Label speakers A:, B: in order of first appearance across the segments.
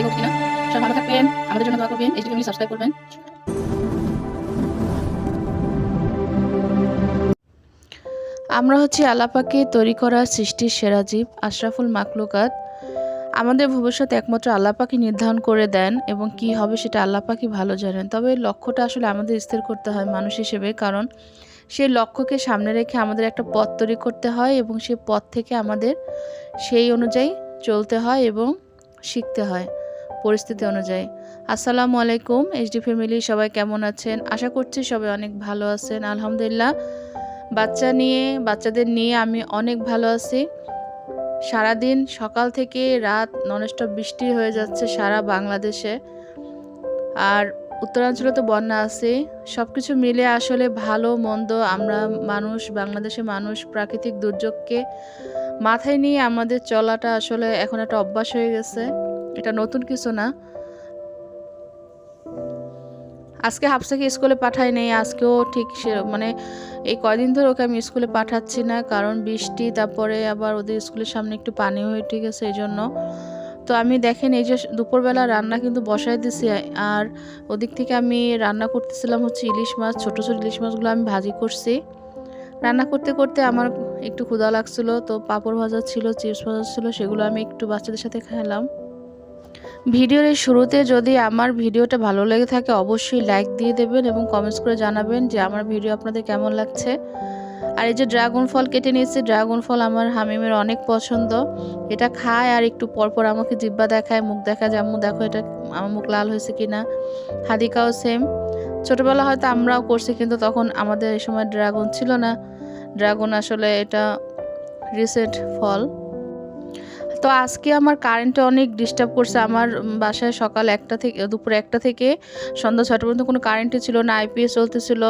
A: হাদি করছি না সব ভালো থাকবেন, আমাদের জন্য দোয়া করবেন এইচডি সাবস্ক্রাইব করবেন।
B: আমরা হচ্ছে আল্লাপাকে তৈরি করা সৃষ্টির সেরা জীব, আশরাফুল মাকলুকাত আমাদের ভবিষ্যৎ একমাত্র আল্লাপাকে নির্ধারণ করে দেন এবং কি হবে সেটা আল্লাপাকে ভালো জানেন। তবে লক্ষ্যটা আসলে আমাদের স্থির করতে হয় মানুষ হিসেবে, কারণ সেই লক্ষ্যকে সামনে রেখে আমাদের একটা পথ তৈরি করতে হয় এবং সেই পথ থেকে আমাদের সেই অনুযায়ী চলতে হয় এবং শিখতে হয়। পরিস্থিতি অনুযায়ী। আসসালামু আলাইকুম এইচডি ফ্যামিলি সবাই কেমন আছেন? আশা করছি সবাই অনেক ভালো আছেন, আলহামদুলিল্লাহ। বাচ্চা নিয়ে, বাচ্চাদের নিয়ে আমি অনেক ভালো আছি। সারাদিন সকাল থেকে রাত ননস্টপ বৃষ্টি হয়ে যাচ্ছে সারা বাংলাদেশে। আর উত্তরাঞ্চলে তো বন্যা আছে সব কিছু মিলে আসলে ভালো, মন্দ, আমরা মানুষ, বাংলাদেশের মানুষ, প্রাকৃতিক দুর্যোগকে মাথায় নিয়ে আমাদের চলাটা আসলে এখন একটা অভ্যাস হয়ে গেছে। এটা নতুন কিছু না। আজকে হাফসাকে স্কুলে পাঠাই নেই, আজকেও ঠিক সে মানে এই কয়দিন ধরে ওকে আমি স্কুলে পাঠাচ্ছি না, কারণ বৃষ্টি, তারপরে আবার ওদের স্কুলের সামনে একটু পানি হয়ে ঠিক আছে এই জন্য তো আমি দেখেন এই যে দুপুরবেলা রান্না কিন্তু বসাই দিছি, আর ওদিক থেকে আমি রান্না করতেছিলাম হচ্ছে ইলিশ মাছ, ছোটো ছোটো ইলিশ মাছগুলো আমি ভাজি করছি। রান্না করতে করতে আমার একটু ক্ষুধা লাগছিল, তো পাঁপড় ভাজা ছিল, চিপস ভাজা ছিল, সেগুলো আমি একটু বাচ্চাদের সাথে খেলাম। ভিডিওর এই শুরুতে যদি আমার ভিডিওটা ভালো লেগে থাকে, অবশ্যই লাইক দিয়ে দেবেন এবং কমেন্টস করে জানাবেন যে আমার ভিডিও আপনাদের কেমন লাগছে। আর এই যে ড্রাগন ফল কেটে নিয়েছি ড্রাগন ফল আমার হামিমের অনেক পছন্দ। এটা খায় আর একটু পরপর আমাকে জিব্বা দেখায়, মুখ দেখায় যেমন দেখো এটা আমার মুখ লাল হয়েছে কি না হাদিকাও সেম ছোটোবেলা হয়তো আমরাও করছি, কিন্তু তখন আমাদের এই সময় ড্রাগন ছিল না। ড্রাগন আসলে এটা রিসেন্ট ফল তো আজকে আমার কারেন্টে অনেক ডিস্টার্ব করছে। আমার বাসায় সকাল একটা থেকে, দুপুর একটা থেকে সন্ধ্যা ছটা পর্যন্ত কোনো কারেন্টই ছিল না আইপিএস চলতেছিল।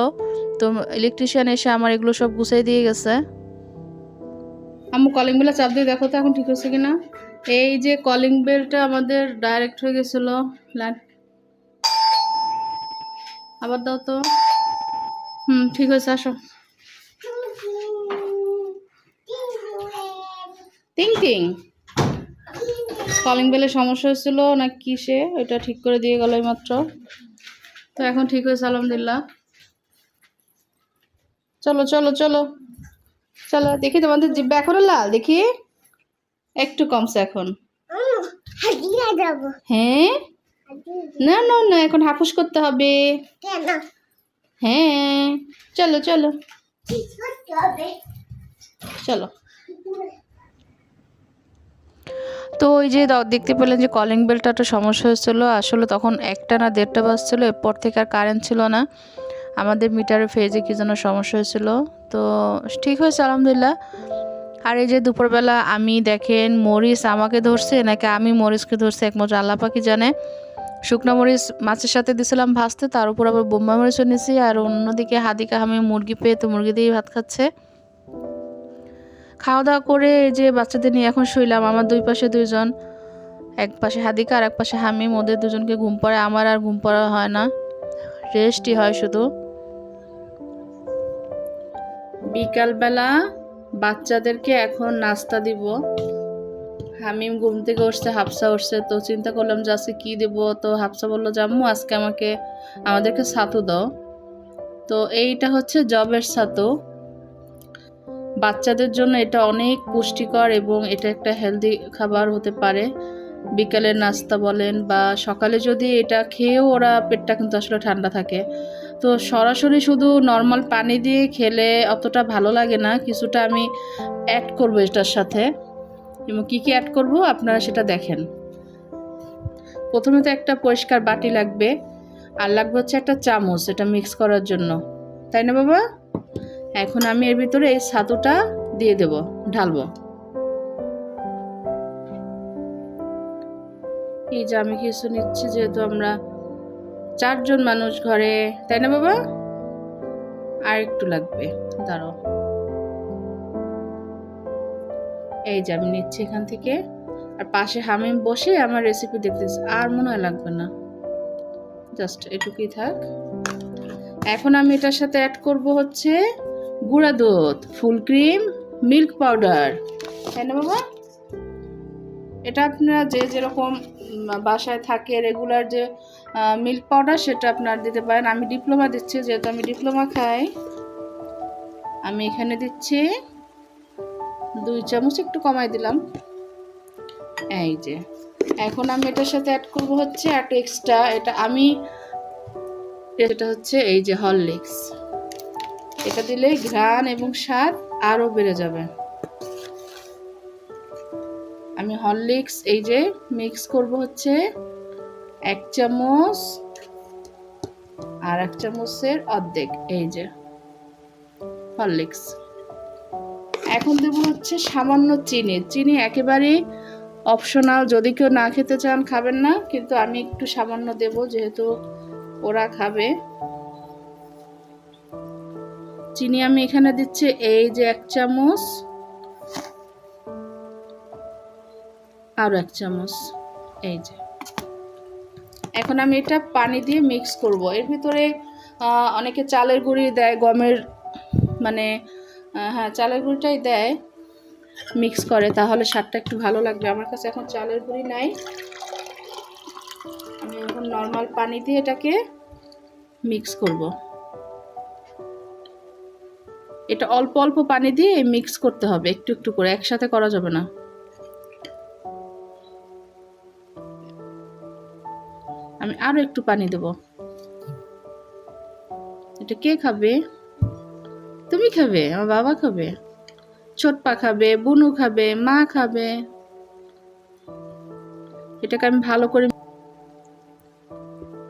B: তো ইলেকট্রিশিয়ান এসে আমার এগুলো সব গুছাই দিয়ে গেছে।
A: আম্মু কলিং বেলা চাপ দিয়ে দেখো তো এখন ঠিক হচ্ছে কিনা। এই যে কলিং বেলটা আমাদের ডাইরেক্ট হয়ে গেছিল। লাইট আবার দাও তো। হুম, ঠিক হয়েছে, আসো। টিং। কলিং বেলের সমস্যা হয়েছিল না কিসে ওইটা ঠিক করে দিয়ে গেল মাত্র তো এখন ঠিক হয়েছে, আলহামদুলিল্লাহ। চলো চলো চলো। চলো, দেখি তোমাদের জিব্বা এখনও লাল, দেখি। একটু কমছে এখন। হ্যাঁ? না না না, এখন হাফুস করতে হবে। হ্যাঁ। চলো চলো। চলো।
B: তো ওই যে দেখতে পেলেন যে কলিং বেলটা একটা সমস্যা হয়েছিল। আসলে তখন একটা না দেড়টা বাজছিল, এরপর থেকে আর কারেন্ট ছিল না। আমাদের মিটারে ফেজে কি যেন সমস্যা হয়েছিল। তো ঠিক হয়েছে, আলহামদুলিল্লাহ। আর এই যে দুপুরবেলা আমি দেখেন মরিচ আমাকে ধরছে, নাকি আমি মরিচকে ধরছে একমাত্র আল্লাহ পাখি জানে। শুকনো মরিচ মাছের সাথে দিছিলাম ভাজতে, তার উপর আবার বোম্বা মরিচও নিয়েছি আর অন্যদিকে হাদিকা আমি মুরগি পেয়ে তো মুরগি দিয়েই ভাত খাচ্ছে। খাওয়া দাওয়া করে এই যে বাচ্চাদের নিয়ে এখন শুইলাম, আমার দুই পাশে দুইজন। এক পাশে হাদিকা আর এক পাশে হামিম, ওদের দুজনকে ঘুম পড়ে আমার আর ঘুম পড়া হয় না, রেস্টই হয় শুধু।
A: বিকালবেলা বাচ্চাদেরকে এখন নাস্তা দিব। হামিম ঘুম থেকে উঠছে, হাফসা উঠছে, তো চিন্তা করলাম যে আজকে কী দেবো? তো হাফসা বলল, জাম্মু, আজকে আমাকে, আমাদেরকে ছাতু দাও। তো এইটা হচ্ছে জবের ছাতু। বাচ্চাদের জন্য এটা অনেক পুষ্টিকর এবং এটা একটা হেলদি খাবার হতে পারে। বিকালের নাস্তা বলেন বা সকালে যদি এটা খেয়েও ওরা পেটটা কিন্তু আসলে ঠান্ডা থাকে। তো সরাসরি শুধু নর্মাল পানি দিয়ে খেলে অতটা ভালো লাগে না, কিছুটা আমি অ্যাড করব এটার সাথে। এবং কী কী অ্যাড করব আপনারা সেটা দেখেন। প্রথমে তো একটা পরিষ্কার বাটি লাগবে, আর লাগবে হচ্ছে একটা চামচ এটা মিক্স করার জন্য। তাই না বাবা? এখন আমি এর ভিতরে এই ছাতুটা দিয়ে দেব, ঢালবো। এই যে আমি কিছু নিচ্ছি, যেহেতু আমরা চারজন মানুষ ঘরে, তাই না বাবা? আর একটু লাগবে দাঁড়ো এই যে আমি নিচ্ছি এখান থেকে, আর পাশে হামিম বসে আমার রেসিপি দেখতেছে, আর মনে হয় লাগবে না। জাস্ট এটুকুই থাক। এখন আমি এটার সাথে অ্যাড করব হচ্ছে গুঁড়া দুধ, ফুল ক্রিম, মিল্ক পাউডার। তাই না বাবা? এটা আপনারা যে যেরকম
B: বাসায় থাকে রেগুলার যে মিল্ক পাউডার সেটা আপনার দিতে পারেন। আমি ডিপ্লোমা দিচ্ছি, যেহেতু আমি ডিপ্লোমা খাই। আমি এখানে দিচ্ছি দুই চামচ, একটু কমাই দিলাম। এই যে, এখন আমি এটার সাথে অ্যাড করব হচ্ছে একটু এক্সট্রা এটা আমি, এটা হচ্ছে এই যে হরলিক্স। এটা দিলে ঘ্রাণ এবং স্বাদ আরও বেড়ে যাবে। আমি হরলিক্স এই যে মিক্স করব হচ্ছে এক চামচ আর এক চামচের অর্ধেক, এই যে হরলিক্স। এখন দেব হচ্ছে সামান্য চিনি। চিনি একেবারেই অপশনাল, যদি কেউ না খেতে চান খাবেন না, কিন্তু আমি একটু সামান্য দেব যেহেতু ওরা খাবে। চিনি আমি এখানে দিচ্ছি, এই যে এক চামচ আরও এক চামচ, এই যে। এখন আমি এটা পানি দিয়ে মিক্স করব। এর ভিতরে অনেকে চালের গুঁড়ি দেয়, গমের মানে হ্যাঁ চালের গুঁড়িটাই দেয় মিক্স করে, তাহলে স্বাদটা একটু ভালো লাগবে। আমার কাছে এখন চালের গুঁড়ি নাই। আমি এখন নর্মাল পানি দিয়ে এটাকে মিক্স করব। এটা অল্প অল্প পানি দিয়ে মিক্স করতে হবে। একটু একটু করে, একসাথে করা যাবে না। আমি আরও একটু পানি দেব। এটা কে খাবে? তুমি খাবে? আমার বাবা খাবে? ছোটপা খাবে? বুনু খাবে? মা খাবে? এটাকে আমি ভালো করে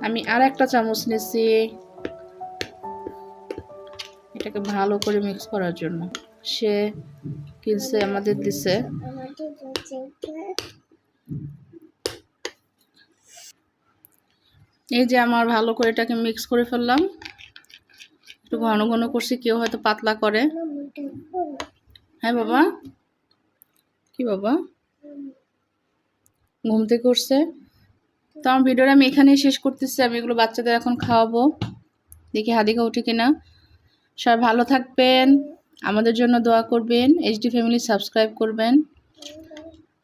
B: আমি আর একটা চামচ নিচ্ছি এটাকে ভালো করে মিক্স করার জন্য। সে কিনছে, আমাদের দিছে। এই যে আমার ভালো করে এটাকে মিক্স করে ফেললাম। একটু ঘন ঘন করছি, কেউ হয়তো পাতলা করে। হ্যাঁ বাবা? কি বাবা? ঘুম থেকে উঠছে। তো আমার ভিডিওটা আমি এখানেই শেষ করতেছি, আমি এগুলো বাচ্চাদের এখন খাওয়াবো। দেখি হাদিকা উঠে কিনা। সবাই ভালো থাকবেন, আমাদের জন্য দোয়া করবেন এইচডি ফ্যামিলি সাবস্ক্রাইব করবেন।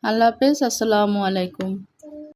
B: আল্লাহ হাফেজ, আসসালামু আলাইকুম।